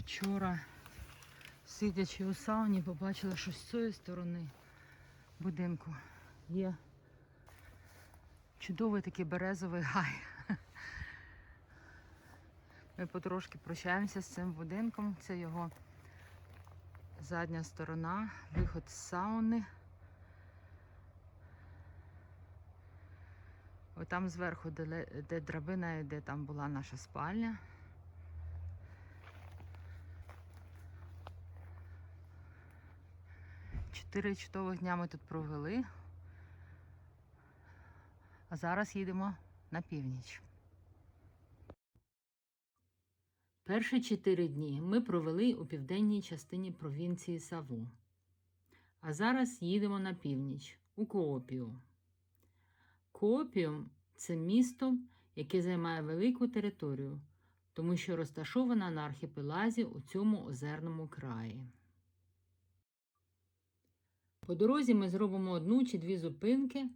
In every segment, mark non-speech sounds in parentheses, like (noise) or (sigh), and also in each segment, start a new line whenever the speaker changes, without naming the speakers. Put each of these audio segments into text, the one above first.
Вчора, сидячи у сауні, побачила, що з цієї сторони будинку є чудовий такий березовий гай. Ми потрошки прощаємося з цим будинком. Це його задня сторона, виход з сауни. Отам зверху, де, драбина йде, там була наша спальня. Чотири чудових дня ми тут провели. А зараз їдемо на північ. Перші чотири дні ми провели у південній частині провінції Саву. А зараз їдемо на північ у Коопіо. Коопіум це місто, яке займає велику територію, тому що розташована на архіпелазі у цьому озерному краї. По дорозі ми зробимо одну чи дві зупинки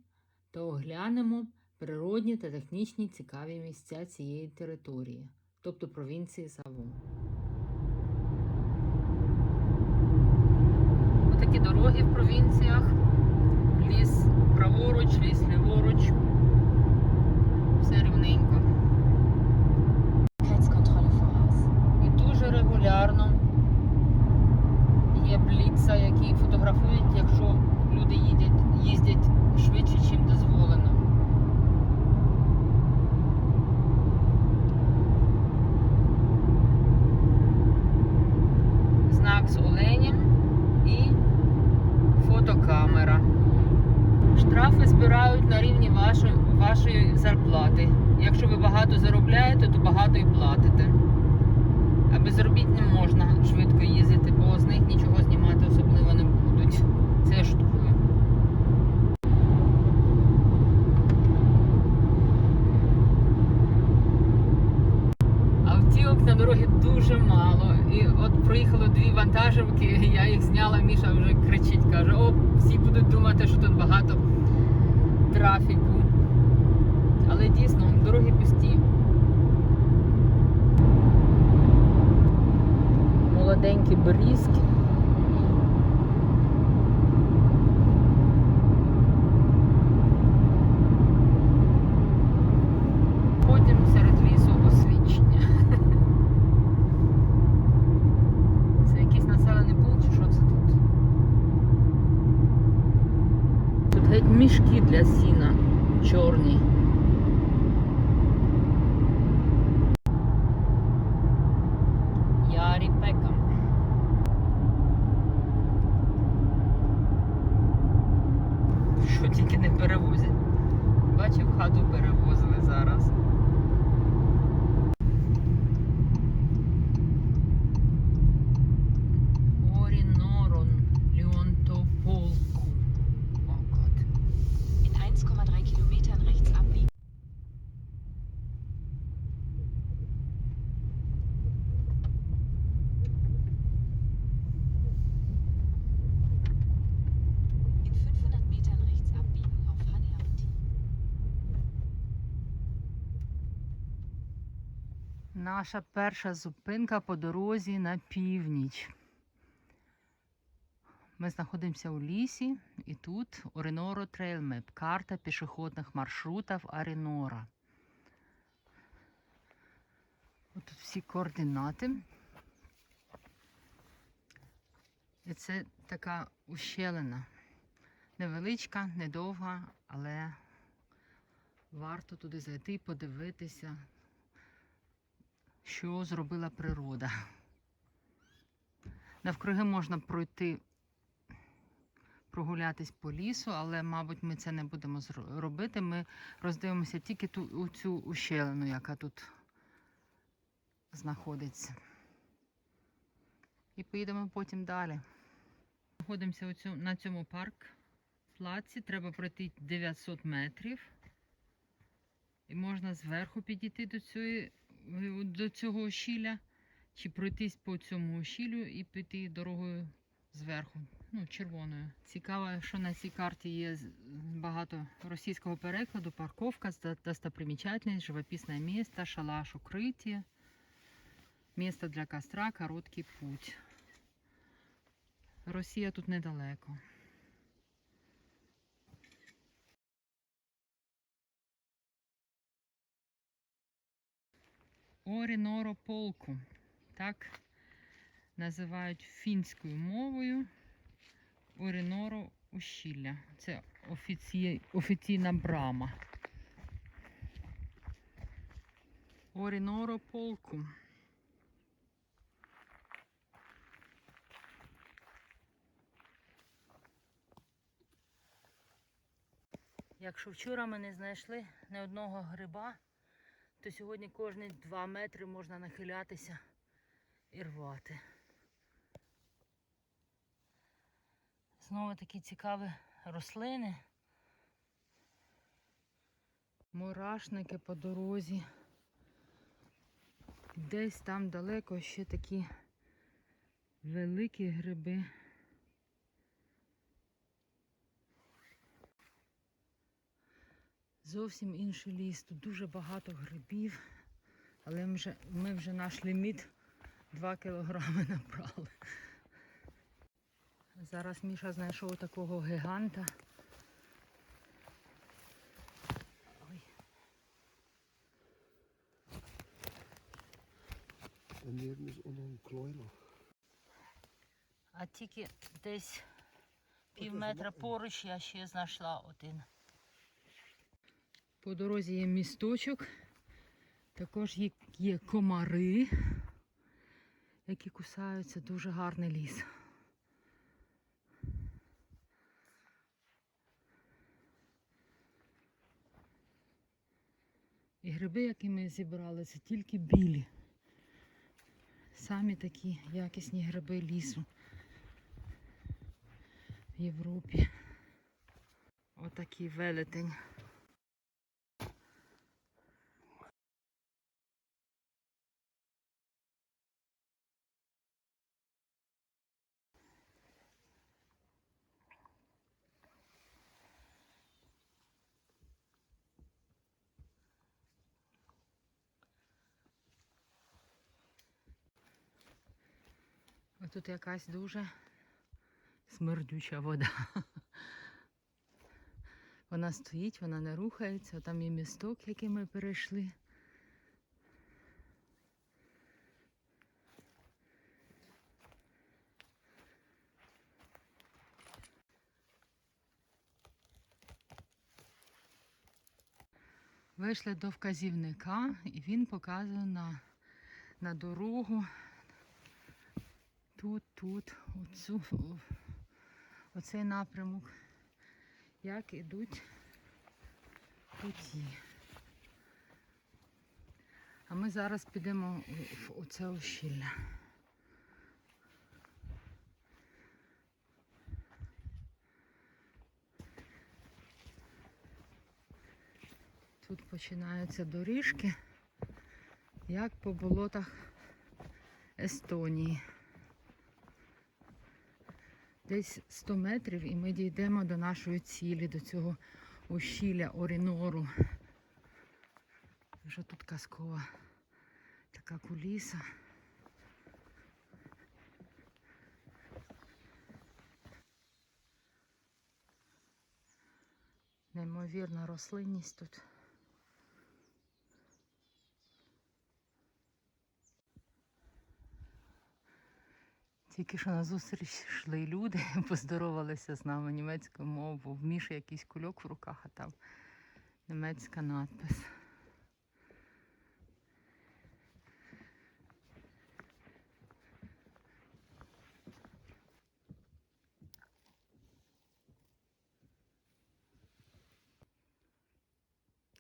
та оглянемо природні та технічні цікаві місця цієї території, тобто провінції Саву. Отакі дороги в провінціях. Ліс праворуч, ліс ліворуч. Все рівненько. Знак з оленем і фотокамера. Штрафи збирають на рівні вашої, вашої зарплати. Якщо ви багато заробляєте, то багато і платите. А безробітним можна швидко їздити, бо з них нічого знімати особливо не будуть. Це я на дорогі дуже мало. І от проїхало дві вантажівки, я їх зняла, Міша вже кричить, каже, о, всі будуть думати, що тут багато трафіку. Але дійсно, дороги пусті. молоденькі берізки. Наша перша зупинка по дорозі на північ. Ми знаходимося у лісі, і тут Оріноро Трейл Меп, карта пішохідних маршрутів Арінора. Тут всі координати. І це така ущелина. Невеличка, недовга, але варто туди зайти і подивитися, що зробила природа. Навкруги можна пройти, прогулятись по лісу, але, мабуть, ми це не будемо робити. Ми роздивимося тільки ту, цю ущелину, яка тут знаходиться. І поїдемо потім далі. Знаходимося на цьому парк плаці. Треба пройти 900 метрів. І можна зверху підійти до, цієї, до цього ощілля, чи пройтись по цьому ощіллю і піти дорогою зверху, ну, червоною. Цікаво, що на цій карті є багато російського перекладу, парковка, достопримечательність, живописне місто, шалаш, укриття. Місто для костра, короткий путь. Росія тут недалеко. Оріноро-полку. Так називають фінською мовою Оріноро ущілля. Це офіці... офіційна брама. Оріноро полку. Якщо вчора ми не знайшли ні одного гриба, то сьогодні кожні 2 метри можна нахилятися і рвати. Знову такі цікаві рослини. Мурашники по дорозі. Десь там далеко ще такі великі гриби. Зовсім інший ліс. Тут дуже багато грибів, але ми вже, ми вже наш ліміт 2 кілограми набрали. Зараз Міша знайшов такого гіганта. Ой. А тільки десь пів метра поруч я ще знайшла один. По дорозі є місточок. Також є, є комари, які кусаються. Дуже гарний ліс. І гриби, які ми зібрали, це тільки білі. Самі такі якісні гриби лісу в Європі. Отакий велетень. Тут якась дуже смердюча вода. (laughs) Вона стоїть, вона не рухається, там є місток, який ми перейшли. Вийшли до вказівника і він показує на, на дорогу. Тут, оцю, оцей напрямок як ідуть путі. А ми зараз підемо в оце ущілля. Тут починаються доріжки, як по болотах Естонії. Десь 100 метрів і ми дійдемо до нашої цілі, до цього ущілля Орінору. Вже тут казкова така куліса. Неймовірна рослинність тут. Тільки що на зустріч йшли люди, (laughs) поздоровалися з нами німецькою мовою. В Міші якийсь кульок в руках, а там німецька надпис.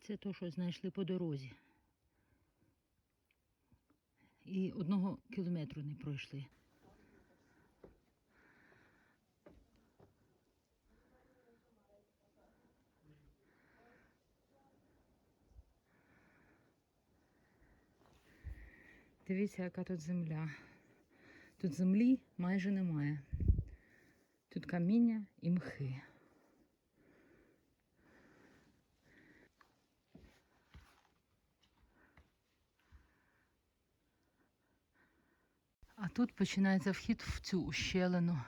Це то, що знайшли по дорозі. І одного кілометру не пройшли. Дивіться, яка тут земля. Тут землі майже немає. Тут каміння і мхи. А тут починається вхід в цю ущелину.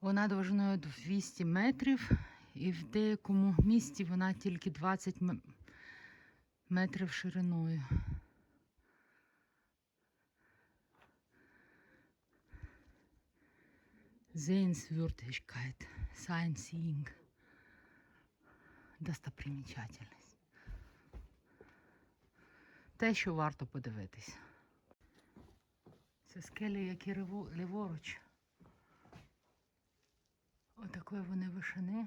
Вона довжиною 200 метрів, і в деякому місті вона тільки 20 метрів шириною. Sehenswürdigkeit, Sightseeing. Достопримічательність. Те, що варто подивитись. Це скелі, які ліворуч. Отакої вони вишини.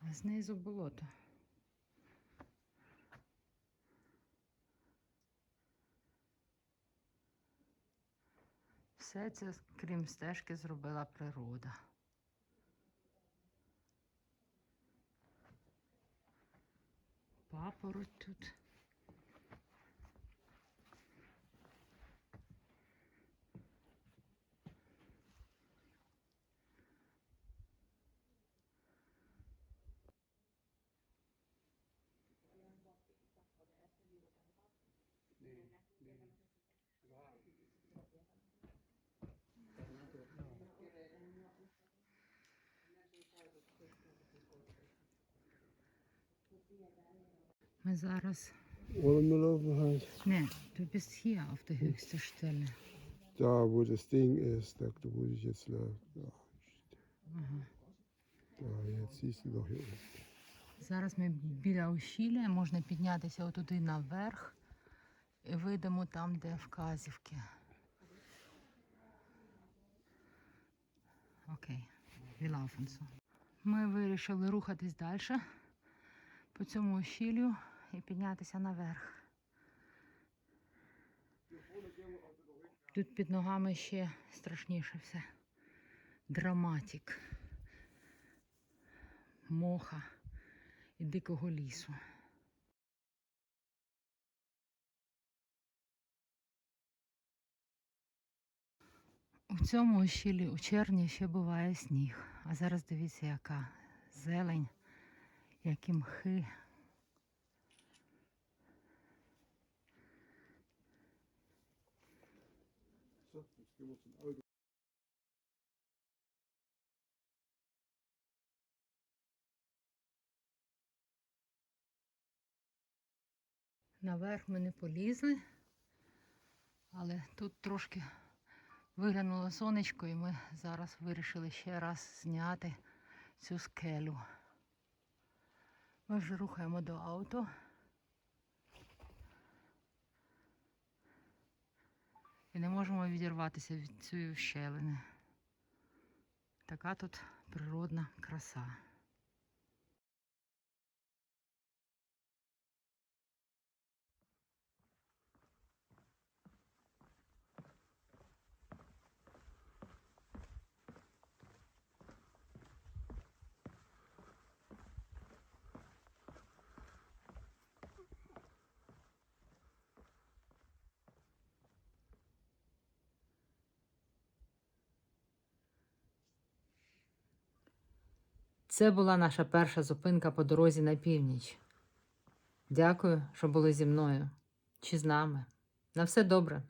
А знизу болото. Все це, крім стежки, зробила природа. Папороть тут. Ми зараз. Не, du bist hier auf der höchsten Stelle.
Da, wo das Ding ist, da wo ich jetzt laufe. Ja. Da, jetzt siehst du doch hier.
Зараз ми біля ущілля, можна піднятися отуди наверх і вийдемо там, де вказівки. Окей, so. Ми вирішили рухатись далі по цьому ущіллю і піднятися наверх. Тут під ногами ще страшніше все. Драматик. Моха і дикого лісу. У цьому ущілі у червні ще буває сніг. А зараз дивіться, яка зелень, які мхи. Наверх ми не полізли, але тут трошки виглянуло сонечко, і ми зараз вирішили ще раз зняти цю скелю. Ми вже рухаємо до авто. І не можемо відірватися від цієї щелини. Така тут природна краса. Це була наша перша зупинка по дорозі на північ. Дякую, що були зі мною чи з нами. На все добре.